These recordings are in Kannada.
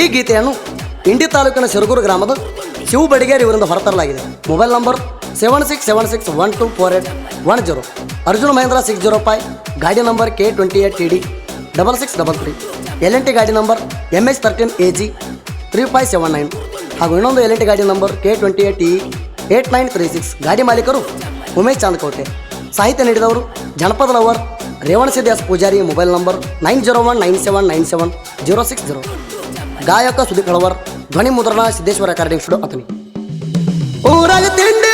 ಈ ಗೀತೆಯನ್ನು ಇಂಡಿ ತಾಲೂಕಿನ ಶಿರಗೂರು ಗ್ರಾಮದ ಶಿವ ಬಡಿಗೇರಿ ಇವರಿಂದ ಹೊರತರಲಾಗಿದೆ. Mobile number seven six seven six one two four eight one zero. Arjun Mahendra six zero five, ಗಾಡಿ number K twenty eight T D double six double three. L N T ಗಾಡಿ number M H thirteen A G three five seven nine. ಹಾಗೂ ಇನ್ನೊಂದು ಎಲ್ ಎನ್ ಟಿ ಗಾಡಿ number K twenty eight E eight nine three six. ಗಾಡಿ ಮಾಲೀಕರು ಉಮೇಶ್ ಚಾಂದಕೋಟೆ. ಸಾಹಿತ್ಯ ನೀಡಿದವರು ಜನಪದ lover Revana Siddyas Pujari, mobile number nine zero one nine seven nine seven zero six zero. ಗಾಯಕ ಸುದೀಪ್ ಹಳವರ್ ಧ್ವನಿ ಮುದ್ರಣ ಸಿದ್ದೇಶ್ವರ ಅಕಾಡೆಮಿ ಸ್ಟುಡಿಯೋ ಅತನಿ ಊರಾಗ ತಿಂಡಿ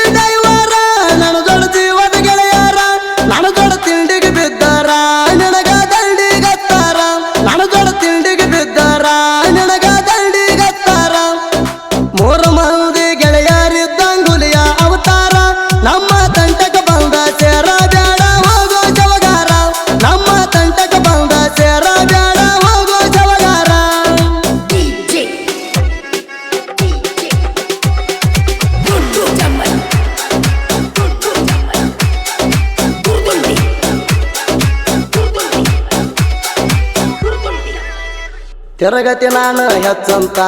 ತಿರುಗತಿ ನಾನು ಹೆಚ್ಚಂತ,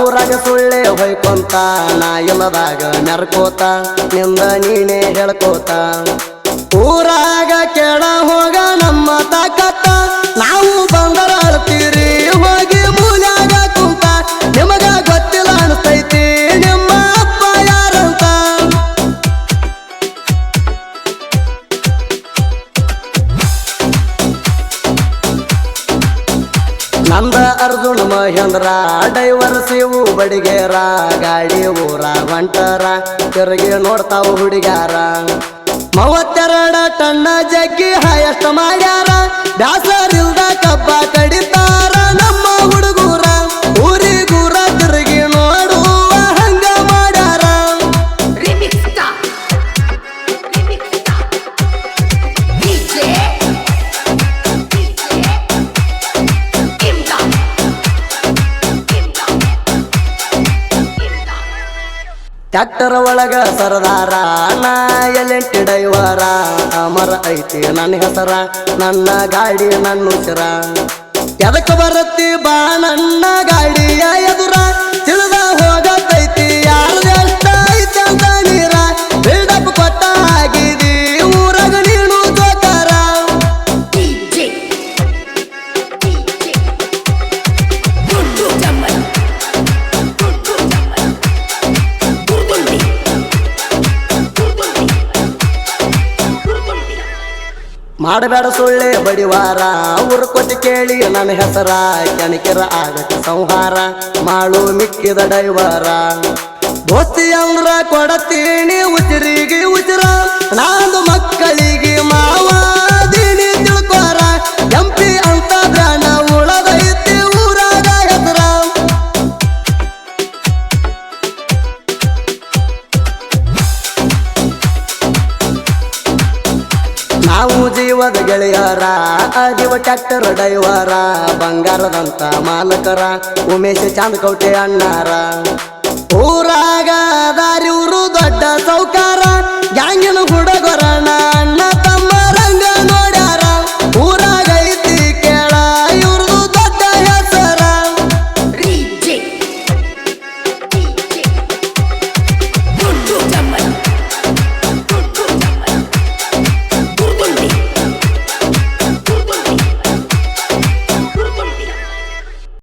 ಊರಾಗ ಸುಳ್ಳೆ ಹೊಯ್ಕೊಂತ, ನಾ ಇಲ್ಲದಾಗ ಮೆರ್ಕೋತ ನಿಂದ ನೀನೇ ಹೇಳ್ಕೋತ. ಊರಾಗ ಕೆಡ ಹೋಗ ನಮ್ಮ ನಂದ ಅರ್ಜುನ್ ಮಹೇಂದ್ರ ಡೈವರ್ ಸಿವು ಬಡಿಗೇರ, ಗಾಡಿ ಊರ ಹೊಂಟರ ತಿರುಗಿ ನೋಡ್ತಾವ ಹುಡುಗ್ಯಾರ. ಮೂವತ್ತೆರಡ ಟನ್ನ ಜಗ್ಗಿ ಹಾಯಷ್ಟ ಮಾಡ್ಯಾರ ಬ್ಯಾಸರಿಲ್ದ ಕಬ್ಬ ಕಡಿತಾರ. ನಮ್ಮ ಟ್ಯಾಕ್ಟರ್ ಒಳಗ ಸರದಾರ, ನಾ ಡೈವರ ಅಮರ ಐತಿ ನನ್ನ ಹೆಸರ, ನನ್ನ ಗಾಡಿ ನನ್ನ ಉಸಿರ. ಎದಕ್ಕೆ ಬರತ್ತಿ ಬಾ ನನ್ನ ಮಾಡಬೇಡ ಸುಳ್ಳೆ ಬಡಿವಾರ. ಅವ್ರ ಕೊಟ್ಟು ಕೇಳಿ ನನ್ನ ಹೆಸರ. ಕೆಣಕಿರ ಆಗತ್ತೆ ಸಂಹಾರ. ಮಾಳು ಮಿಕ್ಕಿದ ಡೈವಾರ. ದೋಸ್ತಿ ಅಂದ್ರ ಕೊಡತೀನಿ, ಉಸಿರಿಗೆ ಉಚಿರ ನಾಂದು ನಾವು ಜೀವದ ಗೆಳೆಯರ ಜೀವ ಟ್ಯಾಕ್ಟರ್ ಡೈವರ ಬಂಗಾರದಂತ ಮಾಲಕರ ಉಮೇಶ್ ಚಾಂದಕೌಟೆ ಅಣ್ಣಾರ. ಊರಾಗ ದಾರಿ ಊರು